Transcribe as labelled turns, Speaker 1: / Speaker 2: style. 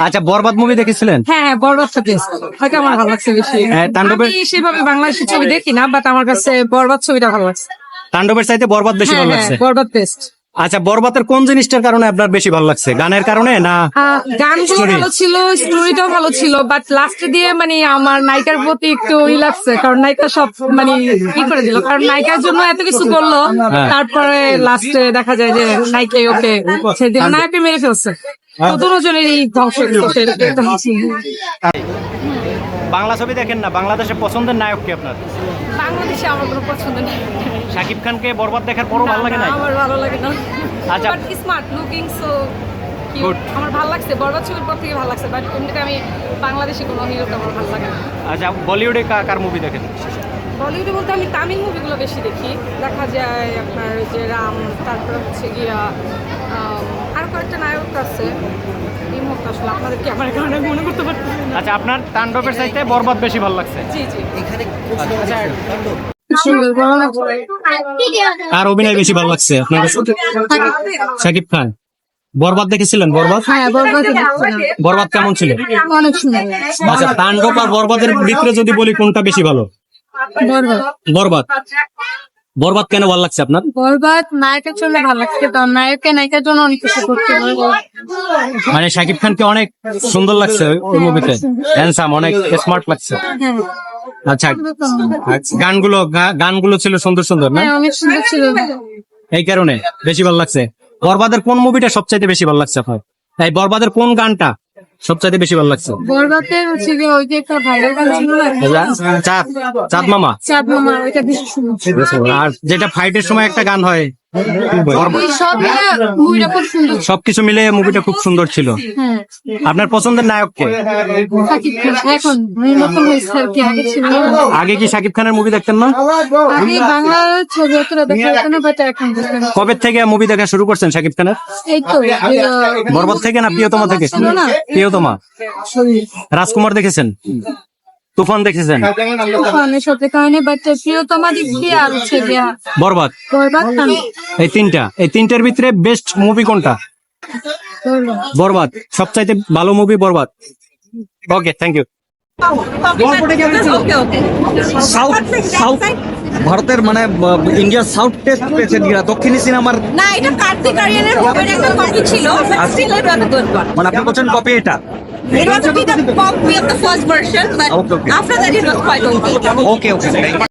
Speaker 1: আচ্ছা বরবাদ মুভি দেখেছিলেন?
Speaker 2: হ্যাঁ হ্যাঁ বরবাদটা বেস্ট হয়তো আমার ভালো লাগছে বেশি।
Speaker 1: হ্যাঁ, তাণ্ডবের-
Speaker 2: আমি সেভাবে বাংলাদেশি ছবি দেখি না বাট আমার কাছে বরবাদ ছবিটা ভালো লাগছে।
Speaker 1: তাণ্ডবের চাইতে বরবাদ বেশি
Speaker 2: হ্যাঁ
Speaker 1: ভালো লাগছে।
Speaker 2: বরবাদ বেস্ট
Speaker 1: আচ্ছা বরবাদের কোন জিনিসটার কারণে আপনার বেশি ভালো লাগছে? গানের কারণে না
Speaker 2: গানগুলো. ভালো ছিল স্টোরিটাও ভালো ছিল বাট লাস্টে দিয়ে মানে আমার নায়িকার প্রতি একটু ই লাগছে কারণ নায়িকা সব মানে ই করে দিল। কারণ নায়িকার জন্য এত কিছু করল। তারপরে লাস্টে দেখা যায় যে নায়িকা ওকে সেদিন নায়কে মেরে ফেলছে। দুজনেরই ধ্বংস
Speaker 1: বাংলা ছবি দেখেন না বাংলাদেশের পছন্দের নায়ক কি আপনার?
Speaker 2: বাংলাদেশে আমার কোনো পছন্দ নেই।
Speaker 1: শাকিব খানকে বরবাদ দেখার পরও ভালো লাগে না
Speaker 2: আমার ভালো লাগে না।
Speaker 1: আচ্ছা।
Speaker 2: But smart looking so
Speaker 1: Good.
Speaker 2: আমার ভালো লাগছে বরবাদ ছবির পর থেকে ভালো লাগছে বাট এমনিতে আমি বাংলাদেশি কোনো হিরোকে আমার ভালো লাগে না।
Speaker 1: আচ্ছা বলিউডে কার মুভি দেখেন?
Speaker 2: বলিউডে বলতে আমি তামিল মুভিগুলো বেশি দেখি। দেখা যায় আপনার যে রাম তারপর হচ্ছে গিয়া কয়েকটা নায়ক আছে। এই মুহূর্তে আসলে আপনাদের কি কারণে মনে করতে পারতেছি না।
Speaker 1: আচ্ছা আপনার তাণ্ডবের চাইতে বরবাদ বেশি ভালো লাগছে?
Speaker 2: জি জি।
Speaker 1: কার অভিনয় বেশি ভালো লাগছে আপনার কাছে? শাকিব খান। বরবাদ দেখেছিলেন? বরবাদ?
Speaker 2: হ্যাঁ বরবাদ
Speaker 1: বরবাদ কেমন ছিল?
Speaker 2: অনেক সুন্দর।
Speaker 1: আচ্ছা তাণ্ডব আর বরবাদের ভিতরে যদি বলি কোনটা বেশি ভালো?
Speaker 2: বরবাদ।
Speaker 1: বরবাদ। বরবাদ কেন ভালো লাগছে আপনার?
Speaker 2: বরবাদ নায়কের জন্য ভালো লাগছে কারণ নায়ককে নায়িকার জন্য অনেক কিছু করতে
Speaker 1: মানে শাকিব খানকে অনেক সুন্দর লাগছে ওই মুভিতে হ্যান্ডসাম অনেক স্মার্ট লাগছে।
Speaker 2: হ্যাঁ।
Speaker 1: আচ্ছা গানগুলো গানগুলো ছিল সুন্দর সুন্দর না?
Speaker 2: হ্যাঁ অনেক সুন্দর ছিল।
Speaker 1: এই কারণে বেশি ভালো লাগছে। বরবাদের কোন মুভিটা সবচাইতে বেশি ভালো লাগছে আপনার? এই বরবাদের কোন গানটা সবচাইতে বেশি ভালো লাগছে।
Speaker 2: বরবাদের হচ্ছে গিয়ে ওই যে একটা ভাইরাল ছিল না?
Speaker 1: চাঁদ চাঁদ মামা।
Speaker 2: চাঁদ মামা ওইটা বেশি
Speaker 1: আর যেটা ফাইটের সময় একটা গান হয় সবকিছু মিলে মুভিটা খুব সুন্দর ছিল।
Speaker 2: হ্যাঁ।
Speaker 1: আপনার পছন্দের নায়ক কে?
Speaker 2: সাকিব মানে আগে
Speaker 1: কি শাকিব খানের মুভি দেখতেন না? কবে থেকে মুভি দেখা শুরু করছেন শাকিব খানের?
Speaker 2: এই তো আহ,
Speaker 1: বরবাদ থেকে না প্রিয়তমা থেকে?
Speaker 2: না।
Speaker 1: প্রিয়তমা। রাজকুমার দেখেছেন? তুফান দেখেছেন?
Speaker 2: তুফানের সাথে কাহিনী বাট প্রিয়তমা দিক দিয়ে আর হচ্ছে গিয়া
Speaker 1: বরবাদ।
Speaker 2: বরবাদ
Speaker 1: এই তিনটা। এই তিনটার ভিতরে বেস্ট মুভি কোনটা?
Speaker 2: বরবাদ।
Speaker 1: সবচাইতে ভালো movie Borbaad. Okay thank you
Speaker 3: south south ভারতের মানে ইন্ডিয়ার সাউথ টেস্ট পেয়েছে দক্ষিণী সিনেমার
Speaker 4: না এটা কার্তিক আরিয়ানের মুভির একটা কপি ছিল.
Speaker 3: মানে আপনি বলছেন কপি এটা।
Speaker 4: It was a bit bumpy of the first version, but
Speaker 3: okay, okay.
Speaker 4: after that it was quite okay.
Speaker 3: Okay, okay.